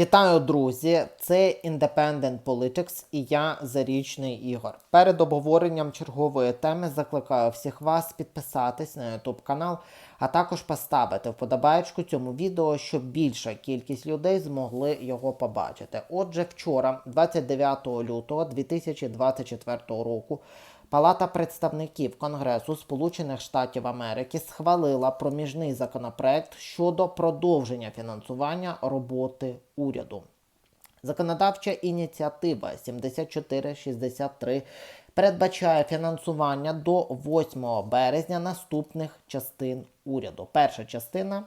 Вітаю, друзі! Це Independent Politics і я Зарічний Ігор. Перед обговоренням чергової теми закликаю всіх вас підписатись на YouTube канал, а також поставити вподобайку цьому відео, щоб більша кількість людей змогли його побачити. Отже, вчора, 29 лютого 2024 року, Палата представників Конгресу Сполучених Штатів Америки схвалила проміжний законопроект щодо продовження фінансування роботи уряду. Законодавча ініціатива 7463 передбачає фінансування до 8 березня наступних частин уряду. Перша частина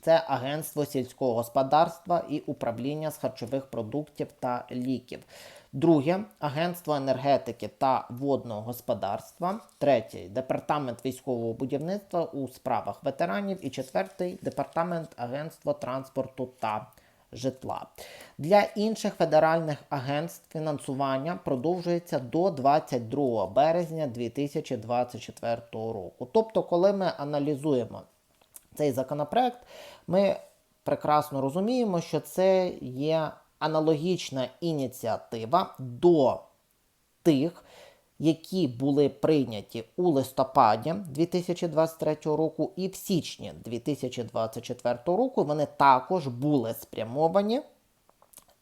це Агентство сільського господарства і управління з харчових продуктів та ліків. Друге агентство енергетики та водного господарства. Третє департамент військового будівництва у справах ветеранів. І четвертий департамент агентства транспорту та житла. Для інших федеральних агентств фінансування продовжується до 22 березня 2024 року. Тобто, коли ми аналізуємо цей законопроект, ми прекрасно розуміємо, що це є аналогічна ініціатива до тих, які були прийняті у листопаді 2023 року і в січні 2024 року. Вони також були спрямовані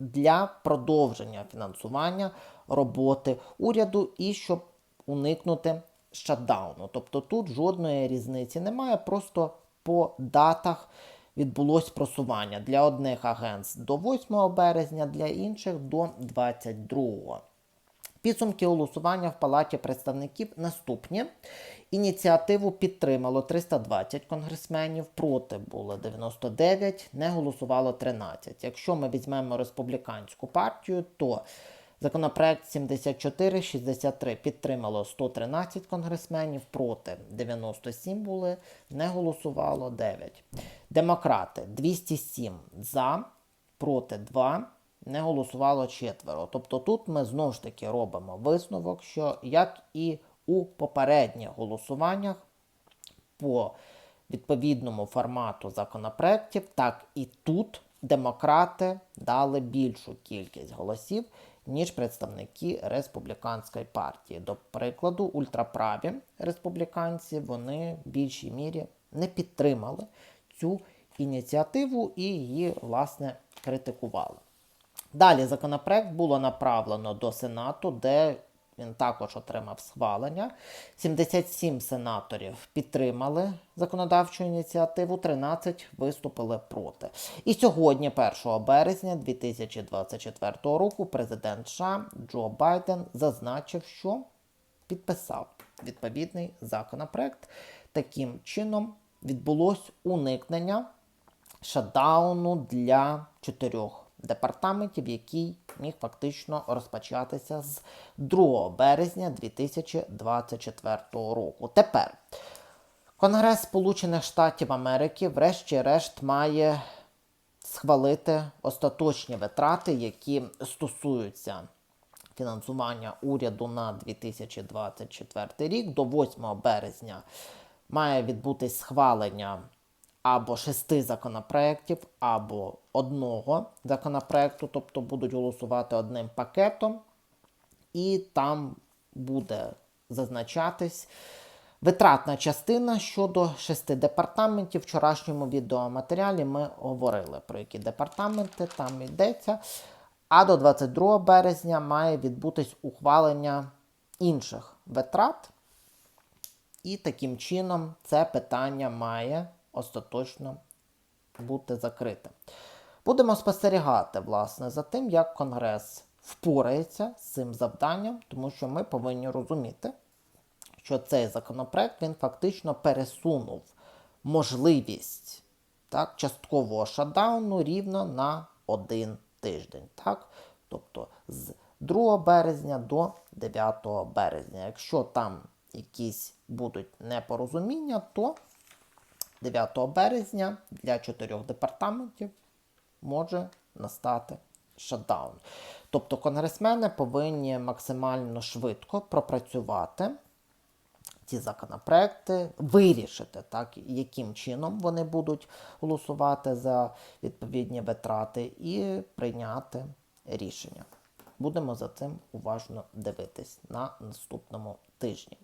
для продовження фінансування роботи уряду і щоб уникнути шатдауну. Тобто тут жодної різниці немає, просто по датах відбулось просування для одних агентств до 8 березня, для інших до 22. Підсумки голосування в Палаті представників наступні. Ініціативу підтримало 320 конгресменів, проти було 99, не голосувало 13. Якщо ми візьмемо республіканську партію, то Законопроект 7463 підтримало 113 конгресменів, проти 97 були, не голосувало 9. Демократи 207 за, проти 2, не голосувало 4. Тобто тут ми знову ж таки робимо висновок, що як і у попередніх голосуваннях по відповідному формату законопроєктів, так і тут демократи дали більшу кількість голосів ніж представники республіканської партії. До прикладу, ультраправі республіканці вони в більшій мірі не підтримали цю ініціативу і її, власне, критикували. Далі законопроект було направлено до Сенату, де він також отримав схвалення. 77 сенаторів підтримали законодавчу ініціативу, 13 виступили проти. І сьогодні, 1 березня 2024 року, президент США Джо Байден зазначив, що підписав відповідний законопроект. Таким чином відбулось уникнення шатдауну для чотирьох департаментів, який міг фактично розпочатися з 2 березня 2024 року. Тепер Конгрес Сполучених Штатів Америки, врешті-решт, має схвалити остаточні витрати, які стосуються фінансування уряду на 2024 рік. До 8 березня має відбутись схвалення або шести законопроєктів, або одного законопроекту, тобто будуть голосувати одним пакетом, і там буде зазначатись витратна частина щодо шести департаментів. В вчорашньому відеоматеріалі ми говорили, про які департаменти там йдеться. А до 22 березня має відбутись ухвалення інших витрат. І таким чином це питання має остаточно бути закрите. Будемо спостерігати, власне, за тим, як Конгрес впорається з цим завданням, тому що ми повинні розуміти, що цей законопроект він фактично пересунув можливість так, часткового шатдауну рівно на один тиждень. Так? Тобто з 2 березня до 9 березня. Якщо там якісь будуть непорозуміння, то 9 березня для чотирьох департаментів може настати шатдаун. Тобто конгресмени повинні максимально швидко пропрацювати ті законопроекти, вирішити, так, яким чином вони будуть голосувати за відповідні витрати, і прийняти рішення. Будемо за цим уважно дивитись на наступному тижні.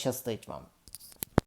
щастить вам!